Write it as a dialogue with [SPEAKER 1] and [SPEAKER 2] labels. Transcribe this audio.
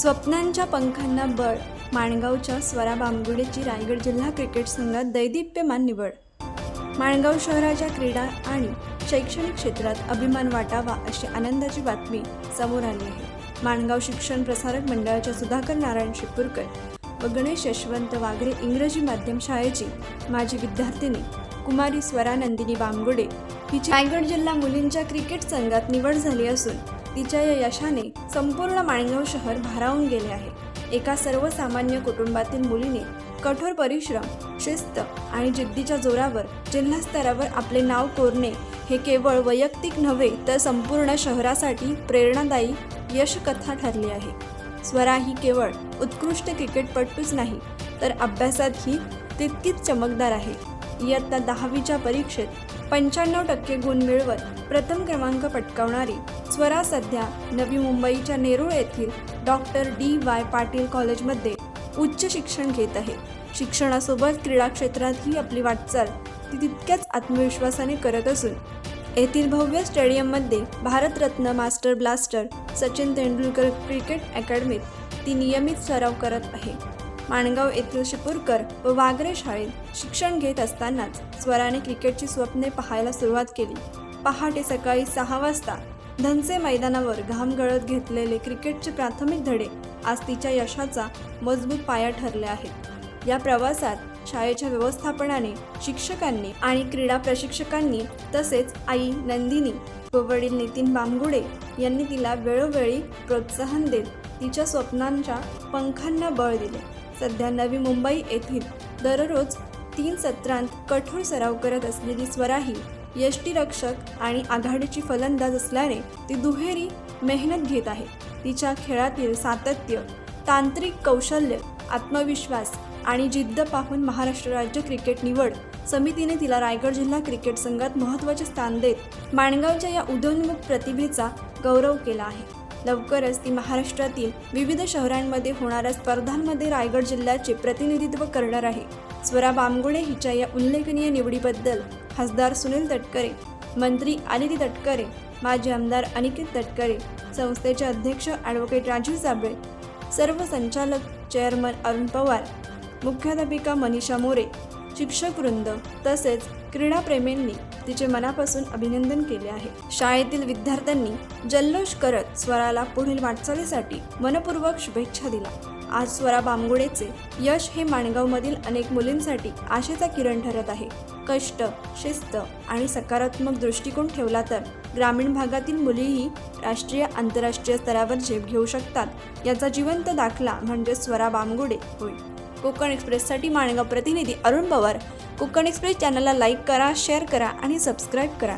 [SPEAKER 1] स्वप्नांच्या पंखांना बळ माणगावच्या स्वरा बांबुडेची रायगड जिल्हा क्रिकेट संघात दैदिप्यमान निवड. माणगाव शहराच्या क्रीडा आणि शैक्षणिक क्षेत्रात अभिमान वाटावा अशी आनंदाची बातमी समोर आली आहे. माणगाव शिक्षण प्रसारक मंडळाच्या सुधाकर नारायण शिपूरकर व गणेश यशवंत वागरे इंग्रजी माध्यम शाळेची माजी विद्यार्थिनी कुमारी स्वरा नंदिनी बामगुडे हिची रायगड जिल्हा मुलींच्या क्रिकेट संघात निवड झाली असून तिच्या या यशाने संपूर्ण माणगाव शहर भारावून गेले आहे. एका सर्वसामान्य कुटुंबातील मुलीने कठोर परिश्रम शिस्त आणि जिद्दीच्या जोरावर जिल्हा स्तरावर आपले नाव कोरणे हे केवळ वैयक्तिक नव्हे तर संपूर्ण शहरासाठी प्रेरणादायी यशकथा ठरली आहे. स्वरा ही केवळ उत्कृष्ट क्रिकेटपटूच नाही तर अभ्यासातही तितकीच चमकदार आहे. इयत्ता दहावीच्या परीक्षेत पंच्याण्णव टक्के गुण मिळवत प्रथम क्रमांक पटकावणारी स्वरा सध्या नवी मुंबईच्या नेरूळ येथील डॉक्टर डी वाय पाटील कॉलेजमध्ये उच्च शिक्षण घेत आहे. शिक्षणासोबत क्रीडा क्षेत्रातही आपली वाटचाल ती तितक्याच आत्मविश्वासाने करत असून येथील भव्य स्टेडियममध्ये Bharat Ratna master blaster Sachin Tendulkar cricket अकॅडमीत ती नियमित सराव करत आहे. माणगाव येथील शिपूरकर व वागरे शाळेत शिक्षण घेत असतानाच स्वराने क्रिकेटची स्वप्ने पाहायला सुरुवात केली. पहाटे सकाळी सहा वाजता धनसे मैदानावर घाम गळत घेतलेले क्रिकेटचे प्राथमिक धडे आज तिच्या यशाचा मजबूत पाया ठरले आहेत. या प्रवासात शाळेच्या व्यवस्थापनाने शिक्षकांनी आणि क्रीडा प्रशिक्षकांनी तसेच आई नंदिनी व वडील नितीन बामगुडे यांनी तिला वेळोवेळी प्रोत्साहन देत तिच्या स्वप्नांच्या पंखांना बळ दिले. सध्या नवी मुंबई येथील दररोज तीन सत्रांत कठोर सराव करत असलेली स्वराही यष्टीरक्षक आणि आघाडीची फलंदाज असल्याने ती दुहेरी मेहनत घेत आहे. तिच्या खेळातील सातत्य तांत्रिक कौशल्य आत्मविश्वास आणि जिद्द पाहून महाराष्ट्र राज्य क्रिकेट निवड समितीने तिला रायगड जिल्हा क्रिकेट संघात महत्त्वाचे स्थान देत माणगावच्या या उदयोन्मुख प्रतिभेचा गौरव केला आहे. लवकरच ती महाराष्ट्रातील विविध शहरांमध्ये होणाऱ्या स्पर्धांमध्ये रायगड जिल्ह्याचे प्रतिनिधित्व करणार आहे. स्वरा बामगुणे हिच्या या उल्लेखनीय निवडीबद्दल खासदार सुनील तटकरे मंत्री आदिती तटकरे माजी आमदार अनिकेत तटकरे संस्थेचे अध्यक्ष ॲडव्होकेट राजीव साबळे सर्व संचालक चेअरमन अरुण पवार मुख्याध्यापिका मनीषा मोरे शिक्षक वृंद तसेच क्रीडाप्रेमींनी तिचे मनापासून अभिनंदन केले आहे. शाळेतील विद्यार्थ्यांनी जल्लोष करत स्वराला पुढील वाटचालीसाठी मनपूर्वक शुभेच्छा दिला आज स्वरा बामगुडेचे यश हे माणगावमधील अनेक मुलींसाठी आशेचा किरण ठरत आहे. कष्ट शिस्त आणि सकारात्मक दृष्टिकोन ठेवला तर ग्रामीण भागातील मुलीही राष्ट्रीय आंतरराष्ट्रीय स्तरावर झेप घेऊ शकतात. याचा जिवंत दाखला म्हणजे स्वरा बामगुडे होय. कोकण एक्सप्रेससाठी माणगाव प्रतिनिधी अरुण पवार. कोकण एक्सप्रेस चॅनलला लाईक करा शेअर करा आणि सबस्क्राईब करा.